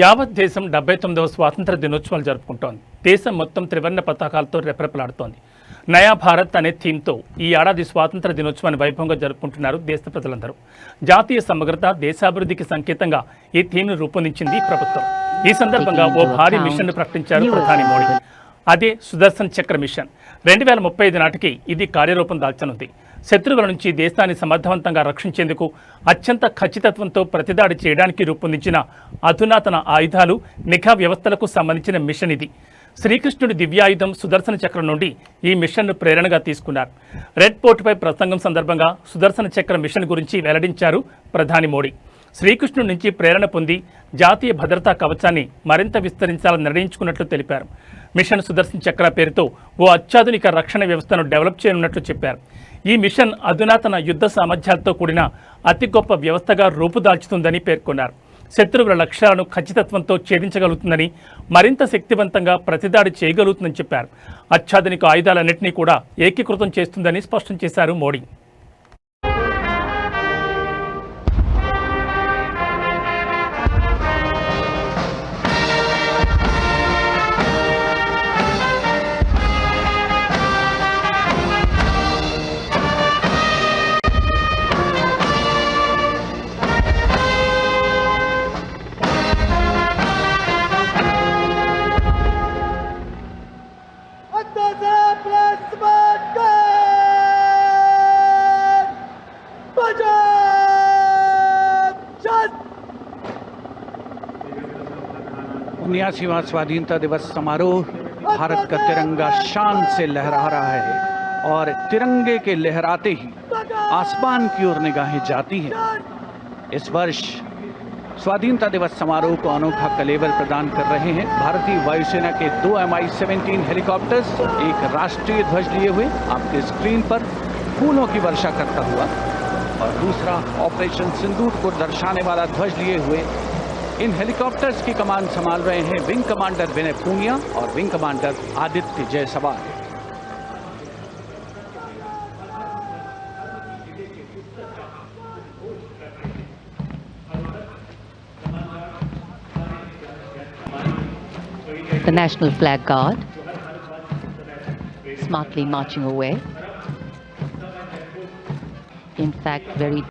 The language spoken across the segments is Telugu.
యావత్ దేశం డెబ్బై తొమ్మిదవ స్వాతంత్ర దినోత్సవాలు జరుపుకుంటోంది. దేశం మొత్తం త్రివర్ణ పతాకాలతో రెపరెపలాడుతోంది. నయా భారత్ అనే థీమ్తో ఈ ఏడాది స్వాతంత్ర దినోత్సవాన్ని వైభవంగా జరుపుకుంటున్నారు దేశ ప్రజలందరూ. జాతీయ సమగ్రత దేశాభివృద్ధికి సంకేతంగా ఈ థీమ్ను రూపొందించింది ప్రభుత్వం. ఈ సందర్భంగా ఓ భారీ మిషన్ను ప్రకటించారు ప్రధాని మోడీ. అదే సుదర్శన్ చక్ర మిషన్. రెండు వేల ముప్పై ఐదు నాటికి ఇది కార్యరూపం దాల్చనుంది. శత్రువుల నుంచి దేశాన్ని సమర్థవంతంగా రక్షించేందుకు అత్యంత ఖచ్చితత్వంతో ప్రతిదాడి చేయడానికి రూపొందించిన అధునాతన ఆయుధాలు నిఘా వ్యవస్థలకు సంబంధించిన మిషన్ ఇది. శ్రీకృష్ణుడి దివ్యాయుధం సుదర్శన చక్రం నుండి ఈ మిషన్ను ప్రేరణగా తీసుకున్నారు. రెడ్ పోర్టుపై ప్రసంగం సందర్భంగా సుదర్శన చక్ర మిషన్ గురించి వెల్లడించారు ప్రధాని మోడీ. శ్రీకృష్ణుడి నుంచి ప్రేరణ పొంది జాతీయ భద్రతా కవచాన్ని మరింత విస్తరించాలని నిర్ణయించుకున్నట్లు తెలిపారు. మిషన్ సుదర్శన్ చక్ర పేరుతో ఓ అత్యాధునిక రక్షణ వ్యవస్థను డెవలప్ చేయనున్నట్లు చెప్పారు. ఈ మిషన్ అధునాతన యుద్ధ సామర్థ్యాలతో కూడిన అతి గొప్ప వ్యవస్థగా రూపుదాల్చుతుందని పేర్కొన్నారు. శత్రువుల లక్ష్యాలను ఖచ్చితత్వంతో ఛేదించగలుగుతుందని మరింత శక్తివంతంగా ప్రతిదాడి చేయగలుగుతుందని చెప్పారు. అత్యాధునిక ఆయుధాలన్నింటినీ కూడా ఏకీకృతం చేస్తుందని స్పష్టం చేశారు మోడీ. उन्यासीवा स्वाधीनता दिवस समारोह भारत का तिरंगा शान से लहरा रहा है और तिरंगे के लहराते ही आसमान की ओर निगाहें जाती हैं। इस वर्ष स्वाधीनता दिवस समारोह को अनोखा कलेवर प्रदान कर रहे हैं। भारतीय वायुसेना के दो एम आई सेवेंटीन हेलीकॉप्टर्स, एक राष्ट्रीय ध्वज लिए हुए, आपके स्क्रीन पर फूलों की वर्षा करता हुआ, और दूसरा ऑपरेशन सिंदूर को दर्शाने वाला ध्वज लिए हुए इन हेलीकॉप्टर्स की कमान संभाल रहे हैं विंग कमांडर विनय पूनिया और wing commander Aditya Jaiswal the National Flag Guard smartly marching away. In fact, very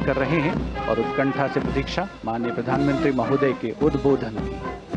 कर रहे हैं और उत्कंठा से प्रतीक्षा माननीय प्रधानमंत्री महोदय के उद्बोधन। की